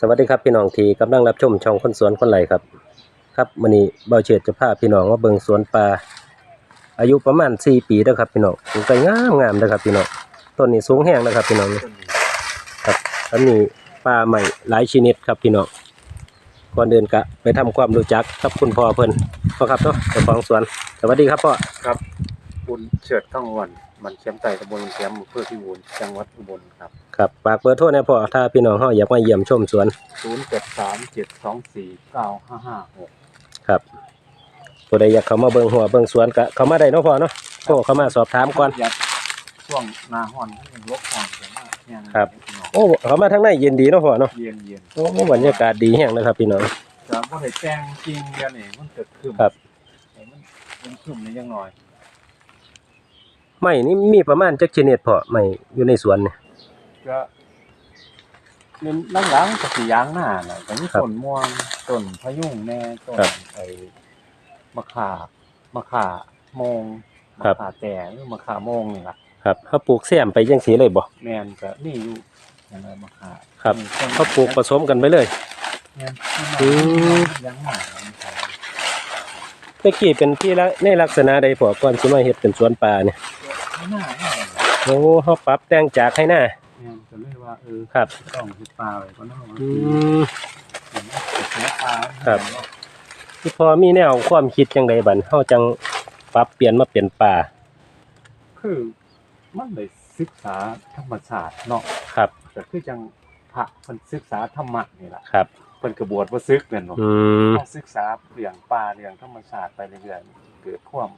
สวัสดีครับพี่น้องที่กำลังรับชมช่องคนสวนคนไหลครับ ครับมื้อนี้เบาเฉียดจะพาพี่น้องมาเบิ่งสวนปลาอายุประมาณ 4 ปีเด้อครับพี่น้องปลูกไปงามงามๆเด้อครับพี่น้องต้นนี้สูงแห้งนะครับพี่น้องครับอันนี้ปลาใหม่หลายชนิดครับพี่น้องก่อนเดินกะไปทำความรู้จักกับคุณพ่อเพิ่นพ่อครับเนาะเจ้าของสวน สวัสดีครับพ่อครับ บุญเฉิดข้างวันมันเชียมไต่ตำบลเชียมอำเภอพิบูลจังหวัดอุบลครับ ครับฝากเบอร์โทรนะพ่อถ้าพี่น้องเฮาอยากมาเยี่ยมชมสวนศูนย์เจ็ดสามเจ็ดสองสี่เก้าห้าห้าหกครับผู้ใดอยากเข้ามาเบิ่งหัวเบิ่งสวนก็เข้ามาได้เนาะพ่อเนาะโทรเข้ามาสอบถามก่อน ยัดช่วงหนาฮ้อนที่ลบฮ้อนผมว่าเนี่ยครับ พี่น้องโอ้เข้ามาทางในเย็นดีเนาะพ่อเนาะเย็นเย็นโอ้บรรยากาศดีแห้งนะครับพี่น้อง จะบ่ได้แจ้งจริงเดียวนี่มันเกิดขึ้นครับแต่มันเป็นขึ้นนี่ยังน้อย ไม้นี่มีประมาณจักชนิดพ่อไม้อยู่ในสวนนี่ก็เน้นหลังๆก็สิยางหน้าน่ะก็มีครับต้นม่วงต้นพะยุงแน่ต้นครับไอ้มะขามะขาโมงมะครับขาแต่หรือมะขาโมงนี่ล่ะครับเขาปลูกแซมไปจังสีเลยบ่แมนก็นี่อยู่อย่างไรมะขาครับมีต้นเขาปลูกผสมกันไปเลยแมนอืมยังหนามันขายเมื่อกี้เป็นที่ละในลักษณะใดพ่อก่อนสิมาเฮ็ดเป็นสวนปลาเนี่ย ไม่น่าแน่โอ้เฮาปรับแต่งจากให้หน้า แมนก็เลยว่าเออครับ ต้องเฮ็ดปลาไว้ก็น่าอืมเห็นไหมเฮ็ดปลาครับที่พอมีแนวความคิดจังไดบัดเฮาจังปรับเปลี่ยนมาเป็นปลาคือมันได้ศึกษาธรรมชาติเนาะครับก็คือจังพระเพิ่นศึกษาธรรมะนี่ล่ะครับ เพิ่นก็บวชบ่ศึกนั่นเนาะอืมต้องศึกษาเรื่องป่าเรื่องธรรมชาติไปเรื่อยๆเกิดความ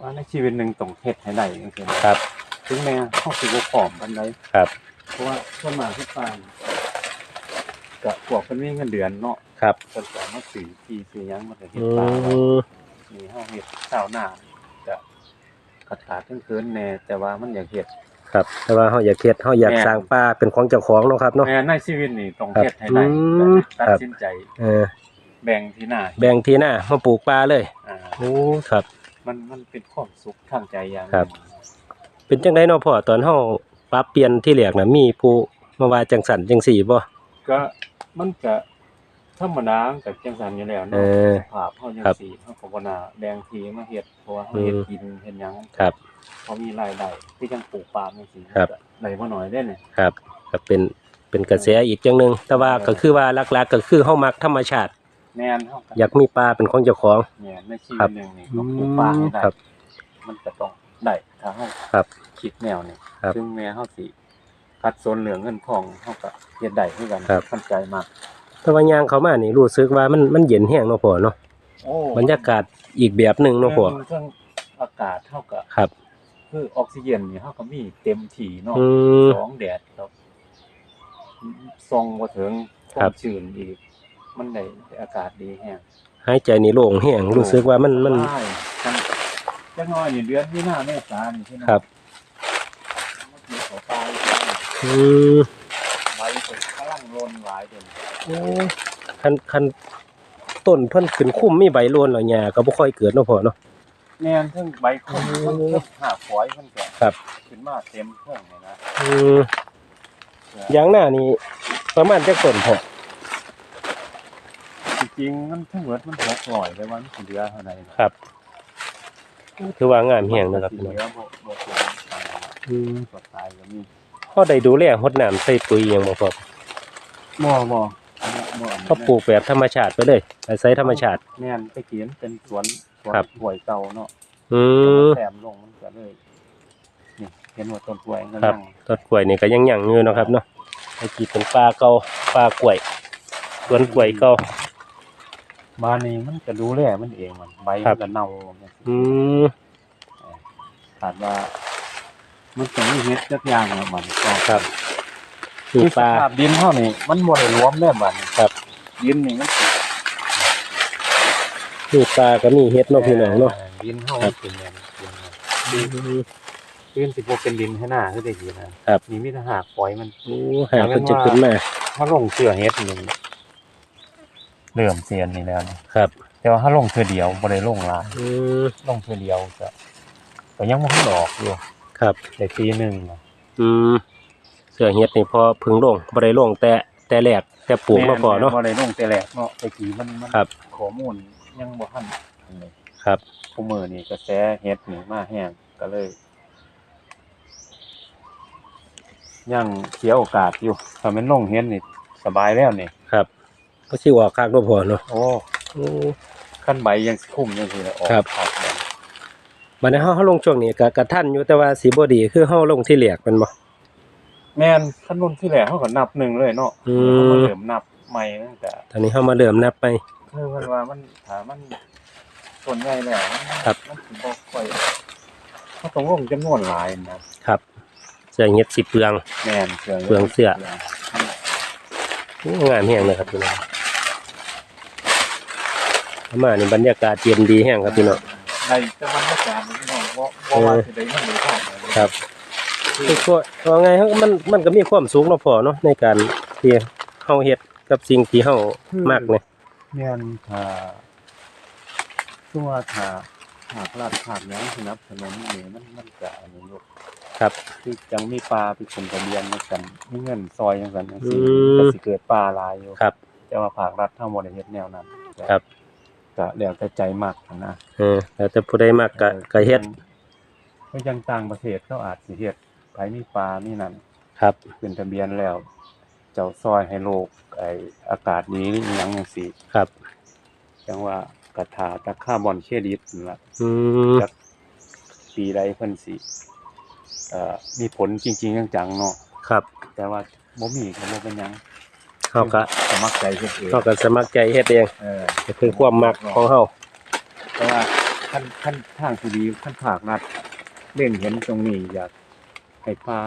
ว่าในชีวิตหนึงต้องเฮ็ดให้ได้จังซี่นะครับ ถึงแม้เฮาสิบ่พร้อมปานใดครับ เพราะว่าส่วนมากที่ป่านี่ก็พวกเพิ่นมีเงินเดือนเนาะครับเพิ่นก็มาซื้อที่ซื้อหยังมาก็เฮ็อืดป่าไว้มนี่เฮาเฮ็ดชาวนาก็ขาดขาดเคินๆแน่แต่ว่ามันอยากเฮ็ดครับ แต่ว่าเฮาอยากเฮ็ดเฮาอยากแม่นสร้างปลาเป็นของเจ้าของเนาะครับเนาะแม่ในชีวิตนี่ต้องครับเฮ็ดให้ได้อืมตัดครับสินใจเออแบ่งที่นาแบ่งที่หน้ามาปลูกปลาเลย อ่าโอ้ครับ มันมันเป็นความสุขทางใจอย่างหนึ่งครับ เป็นจังไดเนาะพ่อตอนเฮาปรับเปลี่ยนที่แรกน่ะมีผู้มาว่าจังสั่นจังสี่บ่ ก็มันก็ธรรมดามันก็จังซั่นอยู่แล้วเอเนาะอ สภาพเฮาจังครับซี่เฮาก็บ่น่าแบ่งที่มาเฮ็ดเพราะว่าเฮาเฮ็ดอืม กินเฮ็ดหยังครับ พอมีรายได้ที่จังปลูกปาล์มจังซี่ครับก็ได้บ่น้อยเด้เนี่ย ครับก็เป็นเป็นกระแสอีกจังหนึงแต่ว่าก็คือว่าหลักๆก็คือเฮามักธรรมชาติ แม่นเฮาก็อยากมีปลาเป็นของเจ้าของ แม่นในชีครัวิบตหนึงนี่ต้องปลูกปาล์มให้ได้ครับมันก็ต้องได้ถ้าเฮาครับคิดแนวนี้ครับ ซึ่งแม้เฮาสิคัดสนเหลืองเงินทองเฮาก็เฮ็ดได้คือกันครับมั่นใจมากแต่ว่ายางเข้ามานี่รู้สึกว่ามันมันเย็นแห้งเนาะพ่อเนาะโอ้บรรยากาศอีกแบบหนึงเนาะพ่อเรื่องอากาศเท่ากับครับ คือออกซิเจนนี่เฮาก็มีเต็มที่เนาะอืม สองแดดครับส่องบ่ถึงคครัวาบ มชื้นอีก มันได้อากาศดีแฮงหายใจนี่โล่งแห้งรู้สึกว่ามันมันใช่จังจังน้อยนี่เดือนมีนาเมษานี่ใช่ไหมครับ มันสิเขาตายอืมใบเพิ่นกำลังโลนหลายเด้โอ้คันคันต้นเพิ่นขึ้นคุ้มมีใบโลนแล้วหญ้าก็บ่ค่อยเกิดเนาะพ่อเนาะแม่นเทั้งใบคุ้มโอ้เทั้งเทั้งหาฝอยเพิ่นก็ครับ ขึ้นมาเต็มเครื่องเลยนะอืมยางหน้านี่ประมาณจักต้นพ่อจ ริงๆมันทั้งหมดมัน600แต่ว่ามันสิเหลือเท่าใดนะครับ ถือว่างามแห้งนะครับสิพี่เหน้องลือบ่บ่เกินอืมกดตายก็มีเฮาได้ดูแลรดน้ำใส่ปุ๋ยหยังบ่พ่อบ่บ่บ่เขาปลูกแบบธรรมชาติไปเลยอาศัยธรรมชาติ แม่นไปเขียนเป็นสวนสวนครับหวยเก่าเนาะอืมแถมลงมันก็เลยนี่เห็นว่าต้นกล้วยมันครับยังต้นกล้วยนี่ก็ยังยังอยู่เนาะครับเนาะไอ้ที่เป็นป่าเก่าป่ากล้วยสวนกล้วยเก่า บ้านนี้มันก็ดูแลมันเองมันใบครัมับนก็เน่าเนี่ยอืมขาดว่า มันต้องมีเฮ็ดจักอย่างเนี่ยมันก็ครับคืนี่อสปลาภาพดินเฮานี่มันบ่ได้รวมเด้บัดนี้ครับ ดินนี่มันสินี่ปลาก็มีเฮ็ดเนาะพี่น้องเนาะ ดินเฮาครับเป็นอย่างดินเนี่ยดินสิบ่เป็นดินให้หน้าคือได้ดีนะครับ นี่มีแต่หากปล่อยมัน โอ้หาเพิ่นจะขึ้นมา ถ้าลงเสือเฮ็ดนี่ เริ่มเสียนนี่แล้วนี่ครับ แต่ว่าถ้าลงเทื่อเดียวบ่ได้ลงหลายอืมลงเทื่อเดียวก็ก็ยังบ่ทันออกอยู่ครับ ได้ปีหนึงน่ะอืมเสื้อเฮ็ดนี่พอพึ่งลงบ่ได้ลงแต่แต่แรกแต่ปลูกมาพอเนาะแม่บ่ได้ลงแต่แรกเนาะแต่กี้มันมันครับ ข้อมูลยังบ่ทันอันนี้ครับ ผู้มือนี่กระแสเฮ็ดนี่มาแห้งก็เลย ยังเสียโอกาสอยู่ถ้ามันลงเฮ็ดนี่สบายแล้วนี่ครับ ก็สิออกคักเนาะพอเนาะ โอ้ขั้นใบยังสิคุ้มยังสิเลยออกครับครับแบบบัดนี้เฮาเฮาลงช่วงนี้ก็กระทันอยู่แต่ว่าสิบ่ดีคือเฮาลงที่แรกแมันบ่ แม่นขั้นรุ่นที่แรกเขาก็นับหนึ่งเลยเนาะอืม เขาก็เริ่มนับใหม่ตั้งแต่ตอนนี้เฮามาเริ่มนับไป คือมันว่ามันถ้ามันส่วนใหญ่แล้วมันครับ มันสิบ่ค่อยเขาต้องลงจำนวนหลายนะครับเสื้อเฮ็ดสิเปลือง แม่นเสื้อเปลืองเสื้อ โอ้งามแฮงเลยครับพี่น้อง เข้ามานี่บรรยากาศเย็นดีแฮงครับพี่น้องในแต่มันไม่การพี่น้องบ่บ่ว่าสิได้มันหรือเปล่าครับคือก็ว่าไงเฮามันมันก็มีความสูงเนาะพอเนาะในการที่เฮาเฮ็ดกับสิ่งที่เฮามักเนี่ยแม่นถ้าตัวถ้าหากลาดขาดหยังสนับสนุนนี่มันมันก็อันนี้อยู่ครับคือจังมีปลาไปขึ้นทะเบียนจังซั่นมีเงินซอยจังซั่นจังซี่อืมก็สิเกิดปลาหลายอยู่ครับ แต่ว่าภาครัฐทำบ่ได้เฮ็ดแนวนั้นครับ ก็แล้วแต่ใจมักนะเออแล้วแต่ผู้ใดมักก็ก็เฮ็ดก็ยังต่างประเทศเขาอาจสิเฮ็ดไผมีปลามีนั่นครับขึ้นทะเบียนแล้ว เจ้าซอยให้โลก ไออากาศดีนี่อิหยังจังซี่ครับจังว่ากระถาตะคาร์บอนเครดิตนั่นล่ะอืมจักปีใดเพิ่นสิเอ่อมีผลจริง ๆ จังๆเนาะครับ แต่ว่าบ่มีก็บ่เป็นหยัง เฮาก็สมัครใจเฮ็ดเองเฮาก็สมัครใจเฮ็ดเองเออก็คือความมักของเฮาแต่ว่าขั้นขั้นทางที่ดีขั้นภาครัฐเล่นเห็นตรงนี้อยากให้ปลา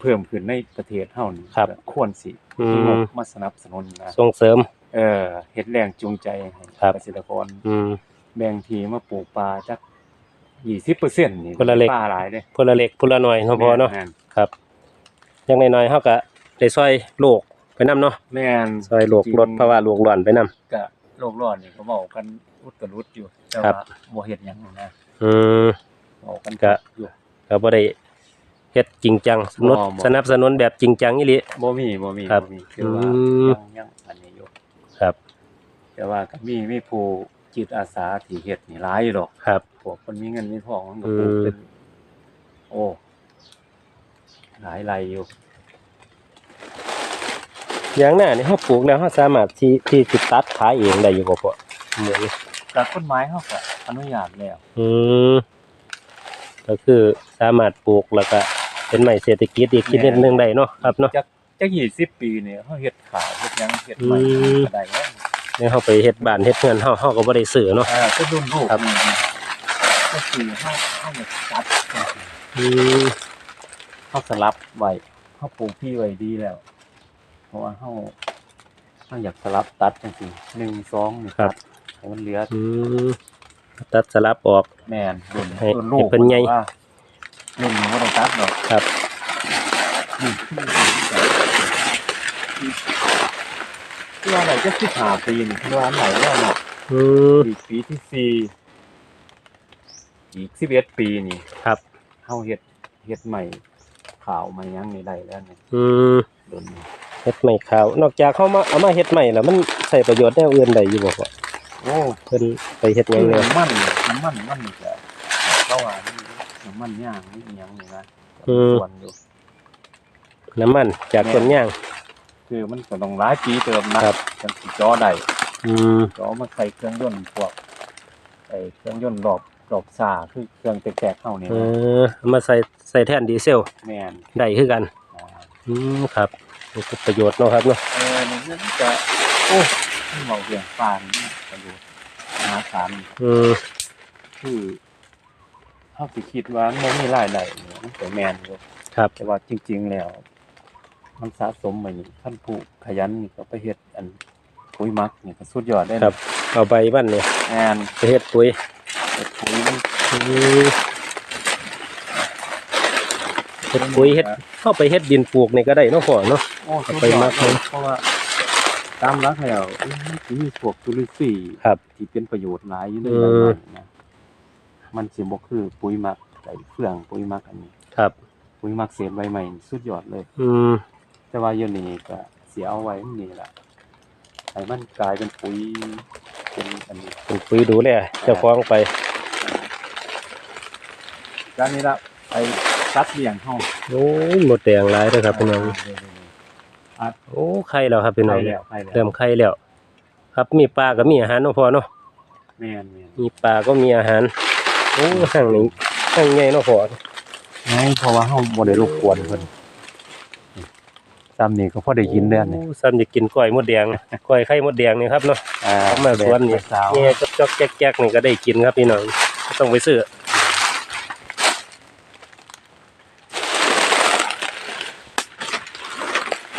เพิ่มขึ้นในประเทศเฮานี่ก็ควรสิอืที่งมบมาสนับสนุนนะส่งเสริม เออเฮ็ดแรงจูงใจให้ครับ เกษตรกร อืม แบ่งทีมาปลูกปลาจัก20%นี่คนละเล็ก ปลาหลายเด้พลเล็กพลน้อยเนาะพอเนาะแม่ครับ อย่างน้อยๆเฮาก็ได้ซอยโลก ไปนํเนาะแม่นซอยโลกลดภาวะโลกร้อนไปนํก็โลกร้อนนี่ก็เว้ากันอุดกระลุดอยู่แต่ครัว่าบบ่เฮ็ดหยังนะอืมเว้ากันก็อยู่ก็บ่ได้เฮ็ดจริงจังสนับบ่บ่สนับสนุนแบบจริงจังอีหลีบ่มีบ่มีครับบ่มีคือว่าอืมยังยังอันนี้อยู่ครับ แต่ว่าก็มีมีผู้จิตอาสาที่เฮ็ดนี่หลายอยู่ดอกครับพวกคนมีเงินมีทองมันก็อืปลูกมเป็นโอ้หลายไรอยู่ อย่างหน้านี่เฮาปลูกแล้วเฮาสามารถที่ที่สิตัดขายเองได้อยู่บ่พ่อเหมือนแต่ต้นไม้เขาก็อนุญาตแล้วอืมก็คือสามารถปลูกแล้วก็เป็นใหม่เศรษฐกิจอีกชนิดหนึงได้เนาะครับเนาะจักจัก20ปีเนี่ยเขาเฮ็ดขายเฮ็ดหยังเฮ็ดใหม่อืมก็ได้แล้วเนี่ยเฮาไปเฮ็ดบ้านเฮ็ดเรือนเฮาเฮาก็บ่ได้ซื้อเนาะเอ่าเป็นรุ่นลูกครับนี่ก็คือเฮาเฮาเนี่ยตัดอืมเฮาสลับไว้เฮาปลูกที่ไว้ดีแล้วเพ ราะว่าเฮาเฮาอยากสลับตัดจังซี่1 2นี่ตัดให้มันเหลืออืมตัดสลับออก แม่นรุ่นให้รุ่นลูกให้เพิ่นใหญ่ ว่ารุ่นนี้บ่ต้องตัดดอกครับนี่คือว่าไหนจะสิบห้าปีนี่คือว่าไหนแล้วเนาะอืมอีกปีที่สี่อีกสิบเอ็ดปีนี่ครับเฮาเฮ็ดเฮ็ดใหม่ข่าวใหม่ยังนี่ได้แล้วนี่อืมโดนนี่ เฮ็ดใหม่ขาวนอกจากเฮามาเอามาเฮ็ดใหม่แล้วมันใช้ประโยชน์แนวอื่นได้อยู่บ่พ่อโอ้เพิ่นไปเฮ็ดหคืยังอเนี่ยน้ำมันน้ำมันมันนี่ก็เขาว่านี่น้ำมันย่างนี่อิหยังนี่นะส่วนอยู่น้ำมันจากต้นยาง คือมันก็ต้องหลายปีเติมนะครับ จังสิจ่อได้อืมก็เอามาใส่เครื่องยนต์พวกไอ้เครื่องยนต์รอบรอบซาคือเครื่องแตกๆเข้านี่เอนะอเอามาใส่ใส่แทนดีเซลแม่นได้คือกันอ่าอืมครับ นี่คือประโยชน์เนาะครับเนาะเออนี่มันจะโอ้มันเว้าเรื่องปานนี่ประโยชน์มหาศาลอืมคือเฮาสิคิดว่ามันบ่มีรายได้เนี่ยมันก็แมนอยู่ครับ แต่ว่าจริง ๆ แล้ว มันสะสมไว้นี่ท่านผู้ขยันนี่ก็ไปเฮ็ดอันปุ๋ยหมักนี่ก็สุดยอดได้ครับ เอาใบมันเนี่ยแม่นไปเฮ็ดปุ๋ยเฮ็ดปุ๋ยมันอืมเฮ็ดปุ๋ยเฮ็ดเข้าไปเฮ็ดดินปลูกนี่ก็ได้เนาะพ่อเนาะ โอ้เอาสุดไปยอหมัดกเลยเนาะเพราะว่า ตามหลักแล้วมันสิมีพวกจุลินทรีย์ครับที่เป็นประโยชน์หลายอยู่ในอืมใบไม้นะมันสิบ่คือปุ๋ยหมักไอ้เฟืองปุ๋ยหมักอันนี้ ครับ ปุ๋ยหมักเศษใบไม้นี่สุดยอดเลย อืมแต่ว่าเดี๋ยวนี้ก็สียเอาไว้มันนี่ล่ะให้มันกลายเป็นปุ๋ยเป็นอันนี้ เป็นปุ๋ยดูแลเจ้าของไปด้านนี้ละไปซัดเลี้ยงเฮาโอ้ยหมดแดงหลายเด้อครับพี่น้องอ่าโอ้ไข่แล้วครับพี่ไปน้องแล้วไปแล้วเริ่มไข่แล้วครับมีปลาก็มีอาหารเนาะพอเนาะแม่นแม่นมีปลาก็มีอาหารโอ้ห่างนี้ห่างใหญ่เนาะพอไงเพราะว่าเฮาบ่ได้รบกวนเพิ่นซ้ำนี่ก็พอได้กินแล้วนี่โอ้ซ้ำจะกินกล้อยมดแดงกล้อยไข่มดแดงนี่ครับเนาะอ่าเอามาสวนนี่สาวเนี่ยจอกๆแจ๊กๆนี่ก็ได้กินครับพี่น้องบ่ต้องไปซื้อ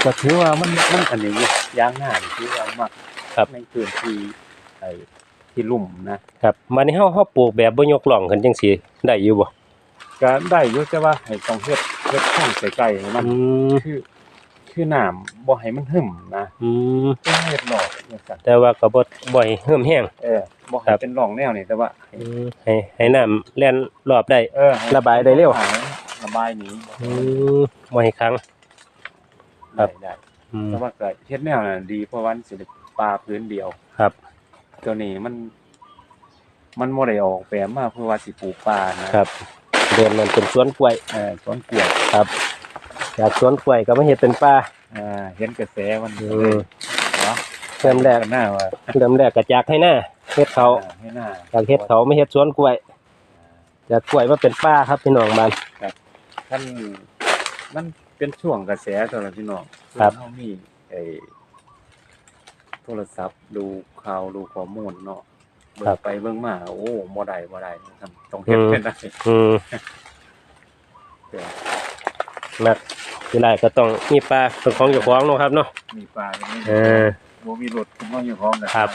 ก็ถือว่ามันมันอันนี้อยู่ย่างหน้านี่ถือว่ามักในพื้นที่ไอ้ที่ลุ่มนะครับมานี่เฮาเฮาปลูกแบบบ่ยกหล่องขึ้นจังซี่ได้อยู่บ่ก็ได้อยู่แต่ว่าให้ต้องเฮ็ดเฮ็ดข้างใกล้ๆให้มันอืมคือคือน้ำบ่ให้มันหึมนะอืมต้องเฮ็ดหลอดจังซั่นแต่ว่าก็บ่บ่ให้เฮิ่มแห้ง เออบ่ครัให้บเป็นร่องแนวนี่แต่ว่าให้อืมให้ให้น้ำแล่นรอบได้ เออให้ระบายได้เร็ว ระบายหนีอืมบ่ให้ค้าง ครัได้บ ได้อืม แต่ว่าก็เฮ็ดแนวน่ะดีเพราะว่ามันสิได้ปลาพื้นเดียวครับ ตัวนี้มัน มันบ่ได้ออกแบบมาเพื่อว่าสิปลูกปลานะครับ เดินมันเป็นสวนกล้วยเออสวนกล้วยครับจากสวนกล้วยก็มาเฮ็ดเป็นป่าอ่าเห็นกระแสมันอืก็เลมยเนาะเริ่มแรกหน้าว่าเริ่มแรกก็จากให้หน้าเฮ็ดเขาอ่ให้หน้า จากเฮ็ดเขาไม่เฮ็ดสวนกล้วยจากกล้วยมาเป็นป่าครับพี่น้องบ้าน ท่านมัน เป็นช่วงกระแสตอนนั้นพี่น้องครับ เฮามีไอ้โทรศัพท์ดูข่าวดูข้อมูลเนาะเบิ่งไปเบิ่งมา โอ้บ่ได้บ่ได้ครับต้องเฮ็ดเป็นได้อืมแต่นักที่ไรก็ต้องมีปลาเป็นของเจ้าของเนาะครับเนาะมีปลาอย่างนี้เออ บ่มีรถบ่อยู่พร้อมกันครับ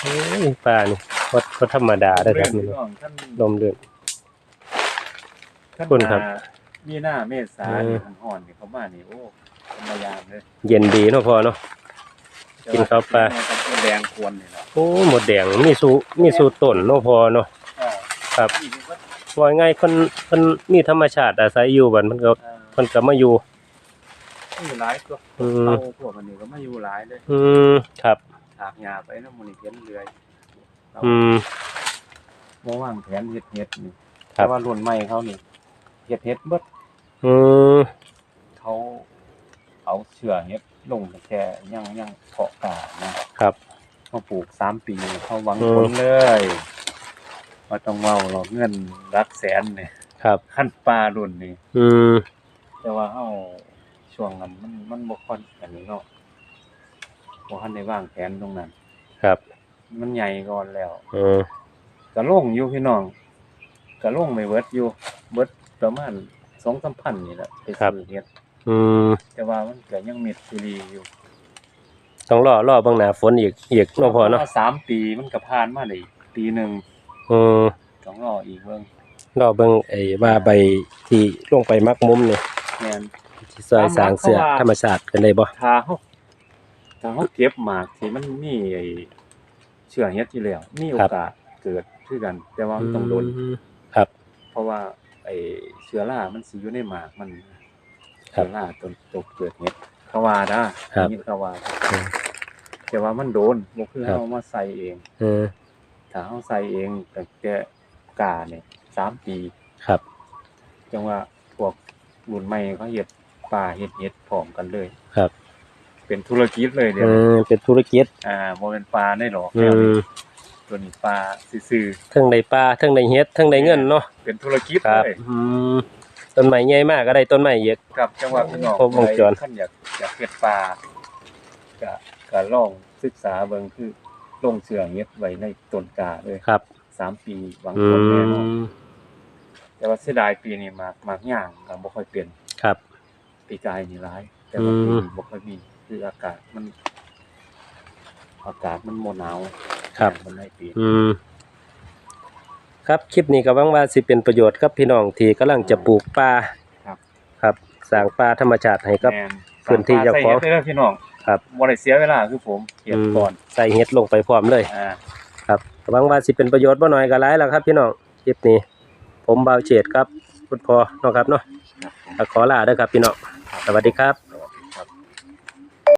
โอ้ยปลานี่ก็ก็ธรรมดาเด้อครับพี่นี่น้องท่านลมเดือน ท่านคุณครับ มา มีหน้าเมษาเออนี่มันฮ้อนนี่เขามานี่โอ้ธรรมยามเลยเย็นดีเนาะพอเนาะ กินข้าวปลาแต่ว่แดงควรนี่เนาะโอ้หมดแดงมีสูมีสูต้นเนาะพอเนาะ อ่าครับ นี่มันก็ว่าง่ายคนคนมีธรรมชาติอาศัยอยู่บัดมันก็อ่ามันก็มาอยู่อยู่หลายตัวอืม เอาพวกมันนี่ก็มาอยู่หลายเลยอืมครับ ถากหญ้าไปนำมันนี่เพี้ยนเรื่อยเราอืม บ่วางแผนเฮ็ดเฮ็ดนี่ครัแต่บ ว่ารุ่นใหม่เขานี่ เฮ็ดเฮ็ดเบิดอืมเขาเอาเชื้อเฮ็ดลงแค่ยังยังเพาะกานะครับมาปลูกสามปีเขาหวังอืมผลเลยว่าต้องเว้าหรอกเงินหลักแสนนี่ครับขั้นปลารุ่นนี้อืมแต่ว่าเฮาช่วงนั้นมันมันบ่ค่อนอันนี้เนาะบ่ทันได้วางแผนตรงนั้น ครับ มันใหญ่ก่อนแล้วอืมก็ลงอยู่พี่น้องก็ลงไม่เบิดอยู่ เบิด ประมาณ2-3พันนี่แหละไปซื้อเฮ็ดอืมแต่ว่ามันก็ยังเม็ดซีรีอยู่ต้องรอรอเบางหน้าฝนอีกอีกเนาะพอเนาะสามปีมันก็ผ่านมาได้ปีหนึงอืมต้องรออีกเบิ่งรอเบิ่งไอ้ว่าใบที่ลงไปมักมุมนี่แม่นที่ซอยสร้างเสื้อธรรมชาติกันได้บ่ถ้าเฮาถ้าเฮาเก็บหมากที่มันมีไอ้เชื้อเฮ็ดอยู่แล้วมีโอกาสเกิดคือกัน แต่ว่ามันต้องโดนมครับ เพราะว่าไอ้ เชื้อรา มันสิอยู่ในหมากมันครัเชื้บอราตนตกเกิดเฮ็ดเขาว่านะครับนี่เขาว่าอืมแต่ว่ามันโดนบ่คือครับ เฮามาใส่เอง เออถ้าเฮาใส่เองตั้งแต่กาเนี่ยสามปี ครับ จังว่าพวกรุ่นใหม่เขาเฮ็ดปลาเฮ็ดเฮ็ดพร้อมกันเลยครับ เป็นธุรกิจเลยเดี๋ยวเอนี้อเป็นธุรกิจอ่าบ่เป็นปลาได้หรอกอืแนวนี้ม ตัวนี้ปลาซื่อเทั้งได้ปลาเทั้งได้เฮ็ดเทั้งได้เงินเนาะๆเป็นธุรกิจครับเลยอืมต้นไม้ใหญ่มากก็ได้ต้นไม้เยอะ กับจังหวัดพี่น้องครบวงจร ท่านอยากอยากเฮ็ดปลาก็ก็ลองศึกษาเบิ่งคือลงเชื่อเฮ็ดไว้ในต้นกาเลยครับสามปีหวังอืผลแน่นอนมแต่ว่าเสียดายปีนี้มากมากย่างก็บ่ค่อยเป็นครับ ปีกายนี่ร้าย แต่ว่าอืมปีนี้บ่ค่อยมีคืออากาศมัน อากาศมันบ่หนาว ครับ มันได้ปีอืม ครับคลิปนี้ก็หวังว่าสิเป็นประโยชน์กับพี่น้องที่กำลังจะปลูกป่าครับ ครับสร้างป่าธรรมชาติให้กับ แม่นพื้นที่เจ้าของใส่เฮ็ดได้แล้วพี่น้องครับ บ่ได้เสียเวลาคือผมเฮ็ดก่อนใส่เฮ็ดลงไปพร้อมเลย อ่า ครับหวังว่าสิเป็นประโยชน์บ่น้อยก็หลายแล้วครับ พี่น้องคลิปนี้ ผมบ่าวเฉดครับคุณพ่อเนาะครับเนาะก็ขอลาเด้อครับพี่น้องสวัสดีครับ